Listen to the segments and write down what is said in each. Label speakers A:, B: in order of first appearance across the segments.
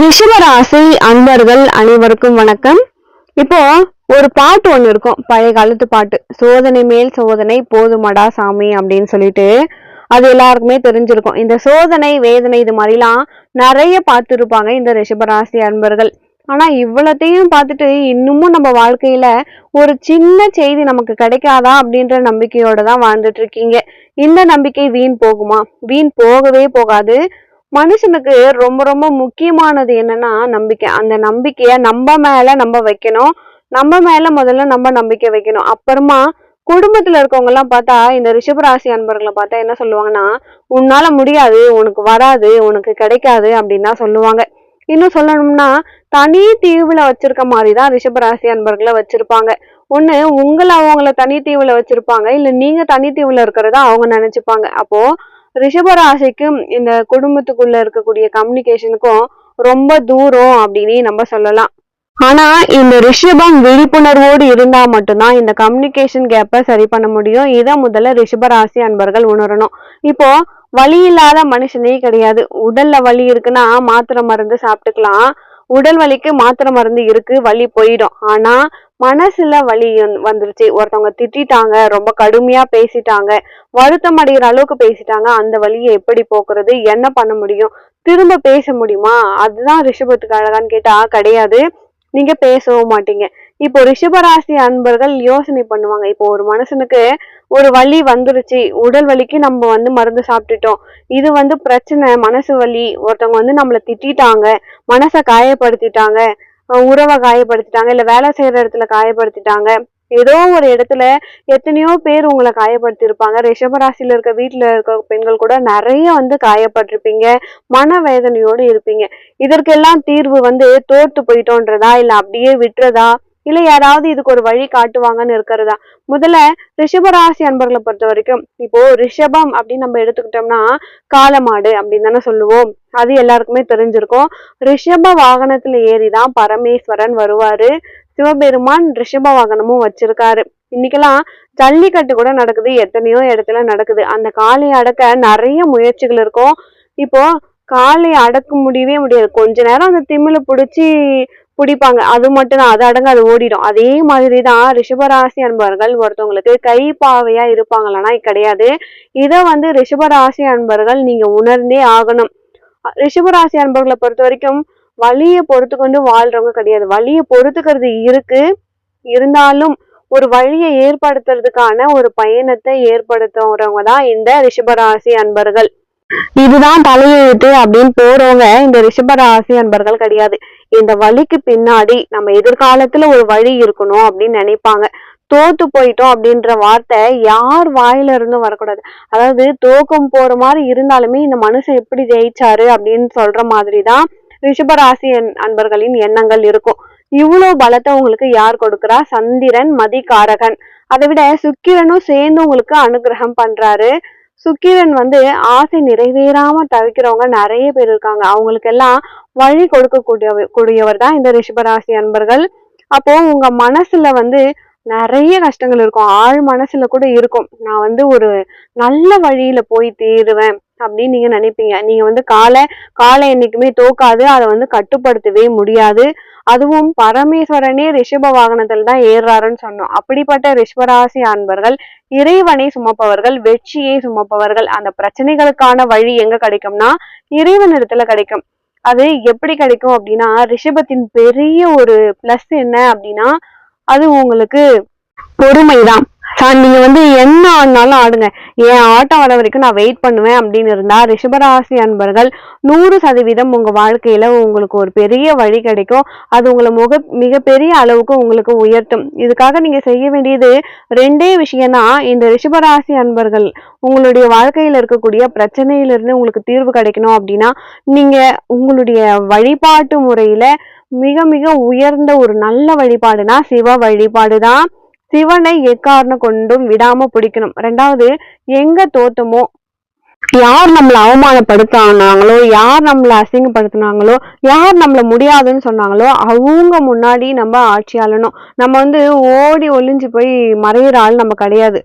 A: ரிஷபராசி அன்பர்கள் அனைவருக்கும் வணக்கம். இப்போ ஒரு பாட்டு ஒன்று இருக்கும். பழைய காலத்து பாட்டு. சோதனை மேல் சோதனை போதுமடா சாமி அப்படின்னு சொல்லிட்டு அது எல்லாருக்குமே தெரிஞ்சிருக்கும். இந்த சோதனை வேதனை இது மாதிரிலாம் நிறைய பார்த்துருப்பாங்க இந்த ரிஷபராசி அன்பர்கள். ஆனா இவ்வளத்தையும் பார்த்துட்டு இன்னமும் நம்ம வாழ்க்கையில ஒரு சின்ன செய்தி நமக்கு கிடைக்காதா அப்படின்ற நம்பிக்கையோட தான் வாழ்ந்துட்டு இருக்கீங்க. இந்த நம்பிக்கை வீண் போகுமா? வீண் போகவே போகாது. மனுஷனுக்கு ரொம்ப ரொம்ப முக்கியமானது என்னன்னா நம்பிக்கை. அந்த நம்பிக்கைய நம்ம மேல நம்ம வைக்கணும். நம்ம மேல முதல்ல நம்ம நம்பிக்கை வைக்கணும். அப்புறமா குடும்பத்துல இருக்கவங்க எல்லாம் பார்த்தா இந்த ரிஷபராசி அன்பர்களை பார்த்தா என்ன சொல்லுவாங்கன்னா உன்னால முடியாது உனக்கு வராது உனக்கு கிடைக்காது அப்படின்னு தான் சொல்லுவாங்க. இன்னும் சொல்லணும்னா தனி தீவுல வச்சிருக்க மாதிரி தான் ரிஷபராசி அன்பர்களை வச்சிருப்பாங்க. ஒண்ணு உங்களை அவங்கள தனி தீவுல வச்சிருப்பாங்க. இல்ல நீங்க தனி தீவுல இருக்கிறதா அவங்க நினைச்சுப்பாங்க. அப்போ ரிஷபராசிக்கும் இந்த குடும்பத்துக்குள்ள இருக்கக்கூடிய கம்யூனிகேஷனுக்கும் ரொம்ப தூரம் அப்படின்னு நம்ம சொல்லலாம். ஆனா இந்த ரிஷபம் விழிப்புணர்வோடு இருந்தா மட்டும்தான் இந்த கம்யூனிகேஷன் கேப்பை சரி பண்ண முடியும். இதை முதல்ல ரிஷபராசி அன்பர்கள் உணரணும். இப்போ வலி இல்லாத மனுஷனே கிடையாது. உடல்ல வலி இருக்குன்னா மாத்திரை மருந்து சாப்பிட்டுக்கலாம். உடல் வலிக்கு மாத்திரை மருந்து இருக்கு வலி போயிடும். ஆனா மனசுல வலி வந்து- வந்துருச்சு. ஒருத்தவங்க திட்டிட்டாங்க ரொம்ப கடுமையா பேசிட்டாங்க வருத்தம் அடைகிற அளவுக்கு பேசிட்டாங்க அந்த வழியை எப்படி போக்குறது என்ன பண்ண முடியும் திரும்ப பேச முடியுமா? அதுதான் ரிஷபத்துக்கு அழகான்னு கேட்டா கிடையாது. நீங்க பேசவும் மாட்டீங்க. இப்போ ரிஷபராசி அன்பர்கள் யோசனை பண்ணுவாங்க. இப்போ ஒரு மனுஷனுக்கு ஒரு வலி வந்துருச்சு. உடல் வலிக்கு நம்ம வந்து மருந்து சாப்பிட்டுட்டோம். இது வந்து பிரச்சனை மனசு வலி. ஒருத்தவங்க வந்து நம்மளை திட்டிட்டாங்க. மனசை காயப்படுத்திட்டாங்க. உறவை காயப்படுத்திட்டாங்க. இல்லை வேலை செய்கிற இடத்துல காயப்படுத்திட்டாங்க. ஏதோ ஒரு இடத்துல எத்தனையோ பேர் உங்களை காயப்படுத்தியிருப்பாங்க. ரிஷபராசியில் இருக்க வீட்டில் இருக்க பெண்கள் கூட நிறைய வந்து காயப்பட்டிருப்பீங்க. மனவேதனையோடு இருப்பீங்க. இதற்கெல்லாம் தீர்வு வந்து தோற்று போயிட்டோன்றதா? இல்லை அப்படியே விட்டுறதா? இல்ல யாராவது இதுக்கு ஒரு வழி காட்டுவாங்கன்னு இருக்கிறதா? முதல்ல ரிஷபராசி அன்பர்களை பொறுத்த வரைக்கும் இப்போ ரிஷபம் அப்படின்னு நம்ம எடுத்துக்கிட்டோம்னா காலமாடு அப்படின்னு தானே சொல்லுவோம். அது எல்லாருக்குமே தெரிஞ்சிருக்கும். ரிஷப வாகனத்துல ஏறிதான் பரமேஸ்வரன் வருவாரு. சிவபெருமான் ரிஷப வாகனமும் வச்சிருக்காரு. இன்னைக்கெல்லாம் ஜல்லிக்கட்டு கூட நடக்குது. எத்தனையோ இடத்துல நடக்குது. அந்த காளையை அடக்க நிறைய முயற்சிகள் இருக்கும். இப்போ காளையை அடக்க முடியவே முடியாது. கொஞ்ச நேரம் அந்த திமில பிடிச்சி பிடிப்பாங்க. அது மட்டும் தான் அது அடங்க அது ஓடிடும். அதே மாதிரி தான் ரிஷபராசி அன்பர்கள் ஒருத்தவங்களுக்கு கை பாவையா இருப்பாங்களான்னா கிடையாது. இதை வந்து ரிஷபராசி அன்பர்கள் நீங்க உணர்ந்தே ஆகணும். ரிஷபராசி அன்பர்களை பொறுத்த வரைக்கும் வழியை பொறுத்து கொண்டு வாழ்றவங்க கிடையாது. வழியை பொறுத்துக்கிறது இருக்கு. இருந்தாலும் ஒரு வழியை ஏற்படுத்துறதுக்கான ஒரு பயணத்தை ஏற்படுத்துறவங்க தான் இந்த ரிஷபராசி அன்பர்கள். இதுதான் தலையெழுத்து அப்படின்னு போறவங்க இந்த ரிஷபராசி அன்பர்கள் கிடையாது. இந்த வழிக்கு பின்னாடி நம்ம எதிர்காலத்துல ஒரு வழி இருக்கணும் அப்படின்னு நினைப்பாங்க. தோத்து போயிட்டோம் அப்படின்ற வார்த்தை யார் வாயில இருந்தும் வரக்கூடாது. அதாவது தோக்கம் போற மாதிரி இருந்தாலுமே இந்த மனுஷன் எப்படி ஜெயிச்சாரு அப்படின்னு சொல்ற மாதிரி தான் ரிஷபராசி அன்பர்களின் எண்ணங்கள் இருக்கும். இவ்வளவு பலத்தை உங்களுக்கு யார் கொடுக்குறா? சந்திரன் மதிகாரகன். அதை விட சுக்கிரனும் சேர்ந்து உங்களுக்கு அனுகிரகம் பண்றாரு. சுக்கிரன் வந்து ஆசை நிறைவேறாம தவிக்கிறவங்க நிறைய பேர் இருக்காங்க. அவங்களுக்கு எல்லாம் வழி கொடுக்கக்கூடிய கூடியவர் தான் இந்த ரிஷபராசி அன்பர்கள். அப்போ உங்க மனசுல வந்து நிறைய கஷ்டங்கள் இருக்கும். ஆழ் மனசுல கூட இருக்கும். நான் வந்து ஒரு நல்ல வழியில போய் தேருவேன் அப்படின்னு நீங்க நினைப்பீங்க. நீங்க வந்து காலை காலை என்னைக்குமே தோக்காது. அதை வந்து கட்டுப்படுத்தவே முடியாது. அதுவும் பரமேஸ்வரனே ரிஷப வாகனத்தில் தான் ஏறுறாருன்னு சொன்னோம். அப்படிப்பட்ட ரிஷபராசி அன்பர்கள் இறைவனை சுமப்பவர்கள் வெற்றியை சுமப்பவர்கள் அந்த பிரச்சனைகளுக்கான வழி எங்க கிடைக்கும்னா இறைவன் இடத்துல கிடைக்கும். அது எப்படி கிடைக்கும் அப்படின்னா ரிஷபத்தின் பெரிய ஒரு பிளஸ் என்ன அப்படின்னா அது உங்களுக்கு பொறுமைதான். சார் நீங்க வந்து என்ன ஆடினாலும் ஆடுங்க. என் ஆட்டம் வர வரைக்கும் நான் வெயிட் பண்ணுவேன் அப்படின்னு இருந்தா ரிஷபராசி அன்பர்கள் நூறு சதவீதம் உங்க வாழ்க்கையில உங்களுக்கு ஒரு பெரிய வழி கிடைக்கும். அது உங்களை முக மிகப்பெரிய அளவுக்கு உங்களுக்கு உயர்த்தும். இதுக்காக நீங்க செய்ய வேண்டியது ரெண்டே விஷயம்னா இந்த ரிஷபராசி அன்பர்கள் உங்களுடைய வாழ்க்கையில இருக்கக்கூடிய பிரச்சனையிலிருந்து உங்களுக்கு தீர்வு கிடைக்கணும் அப்படின்னா நீங்க உங்களுடைய வழிபாட்டு முறையில மிக மிக உயர்ந்த ஒரு நல்ல வழிபாடுனா சிவ வழிபாடு தான் சிவனை எக்காரணம் கொண்டும் விடாம பிடிக்கணும். ரெண்டாவது எங்க தோத்தமோ யார் நம்மளை அவமானப்படுத்தானாங்களோ யார் நம்மளை அசிங்கப்படுத்தினாங்களோ யார் நம்மளை முடியாதுன்னு சொன்னாங்களோ அவங்க முன்னாடி நம்ம ஆட்சியாளனும் நம்ம வந்து ஓடி ஒளிஞ்சு போய் மறையிற ஆள் நம்ம கிடையாது.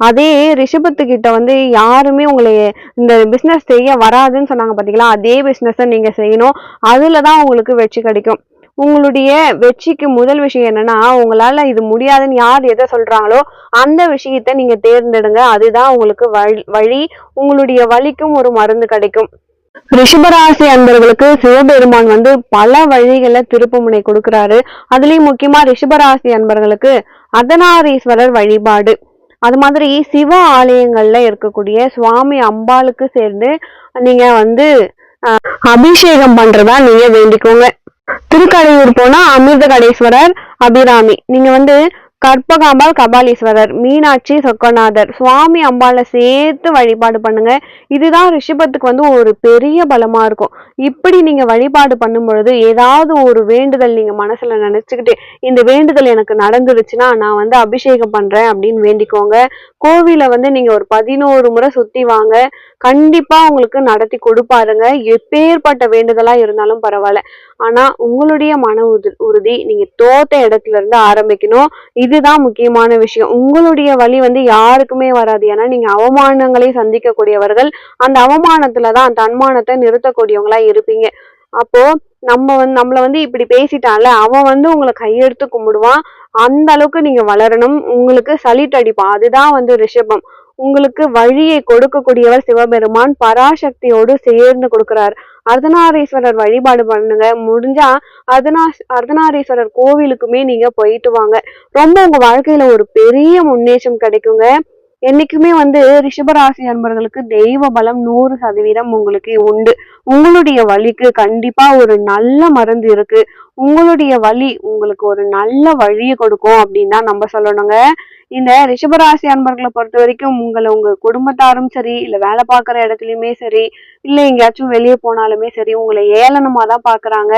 A: அதே ரிஷபத்துக்கிட்ட வந்து யாருமே உங்களை இந்த பிஸ்னஸ் செய்ய வராதுன்னு சொன்னாங்க பாத்தீங்களா? அதே பிஸ்னஸை நீங்க செய்யணும். அதுலதான் உங்களுக்கு வெற்றி கிடைக்கும். உங்களுடைய வெற்றிக்கு முதல் விஷயம் என்னன்னா உங்களால இது முடியாதுன்னு யார் எதை சொல்றாங்களோ அந்த விஷயத்த நீங்க தேர்ந்தெடுங்க. அதுதான் உங்களுக்கு வழி வழி. உங்களுடைய வழிக்கும் ஒரு மருந்து கிடைக்கும். ரிஷபராசி அன்பர்களுக்கு சிவபெருமான் வந்து பல வழிகள திருப்புமுனை கொடுக்கிறாரு. அதுலயும் முக்கியமா ரிஷபராசி அன்பர்களுக்கு அதனாரீஸ்வரர் வழிபாடு. அது மாதிரி சிவ ஆலயங்களில் இருக்கக்கூடிய சுவாமி அம்பாளுக்கு சேர்ந்து நீங்கள் வந்து அபிஷேகம் பண்ணுறதா நீங்கள் வேண்டிக்கோங்க. திருக்கடையூர் போனால் அமிர்த கடேஸ்வரர் அபிராமி. நீங்கள் வந்து கற்பகாம்பாள் கபாலீஸ்வரர் மீனாட்சி சொக்கநாதர் சுவாமி அம்பாளை சேர்த்து வழிபாடு பண்ணுங்க. இதுதான் ரிஷபத்துக்கு வந்து ஒரு பெரிய பலமா இருக்கும். இப்படி நீங்க வழிபாடு பண்ணும் பொழுது ஏதாவது ஒரு வேண்டுதல் நீங்க மனசுல நினைச்சுக்கிட்டு இந்த வேண்டுதல் எனக்கு நடந்துருச்சுன்னா நான் வந்து அபிஷேகம் பண்றேன் அப்படின்னு வேண்டிக்கோங்க. கோவிலை வந்து நீங்க ஒரு பதினோரு முறை சுத்தி வாங்க. கண்டிப்பா உங்களுக்கு நடத்தி கொடுப்பாருங்க. எப்பேற்பட்ட வேண்டுதலா இருந்தாலும் பரவாயில்ல. ஆனா உங்களுடைய மன உறு- உறுதி நீங்க தோத்த இடத்துல இருந்து ஆரம்பிக்கணும். இதுதான் முக்கியமான விஷயம். உங்களுடைய வழி வந்து யாருக்குமே வராது. ஏன்னா நீங்க அவமானங்களை சந்திக்கக்கூடியவர்கள் அந்த அவமானத்துலதான் தன்மானத்தை நிறுத்தக்கூடியவங்களா இருப்பீங்க. அப்போ நம்ம வந்து நம்மள வந்து இப்படி பேசிட்டான்ல அவன் வந்து உங்களை கையெடுத்து கும்பிடுவான். அந்த அளவுக்கு நீங்க வளரணும். உங்களுக்கு சலிட் அடிப்பான் அதுதான் வந்து ரிஷபம். உங்களுக்கு வழியை கொடுக்கக்கூடியவர் சிவபெருமான். பராசக்தியோடு சேர்ந்து கொடுக்கிறார். அர்த்தநாரீஸ்வரர் வழிபாடு பண்ணுங்க. முடிஞ்சா அர்த்தநா அர்த்தநாரீஸ்வரர் கோவிலுக்குமே நீங்க போயிட்டு வாங்க. ரொம்ப உங்க வாழ்க்கையில ஒரு பெரிய முன்னேற்றம் கிடைக்குங்க. என்னைக்குமே வந்து ரிஷபராசி அன்பர்களுக்கு தெய்வ பலம் நூறு சதவீதம் உங்களுக்கு உண்டு. உங்களுடைய வழிக்கு கண்டிப்பா ஒரு நல்ல மருந்து இருக்கு. உங்களுடைய வழி உங்களுக்கு ஒரு நல்ல வழியை கொடுக்கும் அப்படின்னு தான் நம்ம சொல்லணுங்க. இந்த ரிஷபராசி அன்பர்களை பொறுத்த வரைக்கும் உங்களை உங்க குடும்பத்தாரும் சரி இல்ல வேலை பார்க்குற இடத்துலயுமே சரி இல்ல எங்கேயாச்சும் வெளியே போனாலுமே சரி உங்களை ஏளனமா தான் பாக்குறாங்க.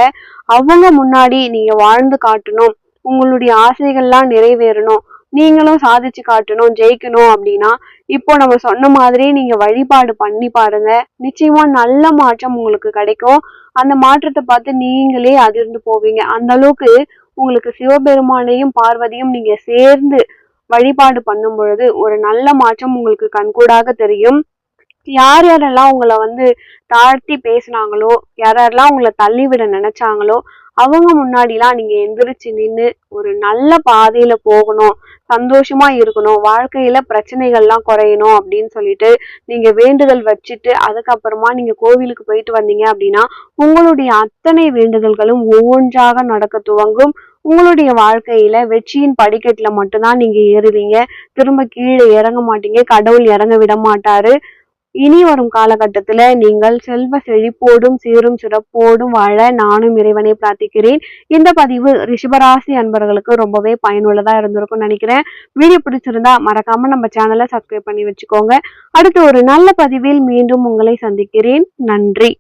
A: அவங்க முன்னாடி நீங்க வாழ்ந்து காட்டணும். உங்களுடைய ஆசைகள்லாம் நிறைவேறணும். நீங்களும் சாதிச்சு காட்டணும் ஜெயிக்கணும் அப்படின்னா இப்போ நம்ம சொன்ன மாதிரி நீங்க வழிபாடு பண்ணி பாருங்க. நிச்சயமா நல்ல மாற்றம் உங்களுக்கு கிடைக்கும். அந்த மாற்றத்தை பார்த்து நீங்களே அதிர்ந்து போவீங்க. அந்த அளவுக்கு உங்களுக்கு சிவபெருமானையும் பார்வதியும் நீங்க சேர்ந்து வழிபாடு பண்ணும் பொழுது ஒரு நல்ல மாற்றம் உங்களுக்கு கண்கூடாக தெரியும். யார் யாரெல்லாம் உங்களை வந்து தாழ்த்தி பேசுனாங்களோ யார் யாரெல்லாம் உங்களை தள்ளிவிட நினைச்சாங்களோ அவங்க முன்னாடிலாம் நீங்க எந்திரிச்சு நின்று ஒரு நல்ல பாதையில போகணும் சந்தோஷமா இருக்கணும் வாழ்க்கையில பிரச்சனைகள்லாம் குறையணும் அப்படின்னு சொல்லிட்டு நீங்க வேண்டுதல் வச்சுட்டு அதுக்கப்புறமா நீங்க கோவிலுக்கு போயிட்டு வந்தீங்க அப்படின்னா உங்களுடைய அத்தனை வேண்டுதல்களும் ஒவ்வொன்றாக நடக்க துவங்கும். உங்களுடைய வாழ்க்கையில வெற்றியின் படிக்கட்டுல மட்டும்தான் நீங்க ஏறுவீங்க. திரும்ப கீழே இறங்க மாட்டீங்க. கடவுள் இறங்க விட மாட்டாரு. இனி வரும் காலகட்டத்துல நீங்கள் செல்வ செழிப்போடும் சீரும் சிறப்போடும் வாழ நானும் இறைவனை பிரார்த்திக்கிறேன். இந்த பதிவு ரிஷபராசி அன்பர்களுக்கு ரொம்பவே பயனுள்ளதா இருந்திருக்கும்னு நினைக்கிறேன். வீடியோ பிடிச்சிருந்தா மறக்காம நம்ம சேனலை சப்ஸ்கிரைப் பண்ணி வச்சுக்கோங்க. அடுத்து ஒரு நல்ல பதிவில் மீண்டும் உங்களை சந்திக்கிறேன். நன்றி.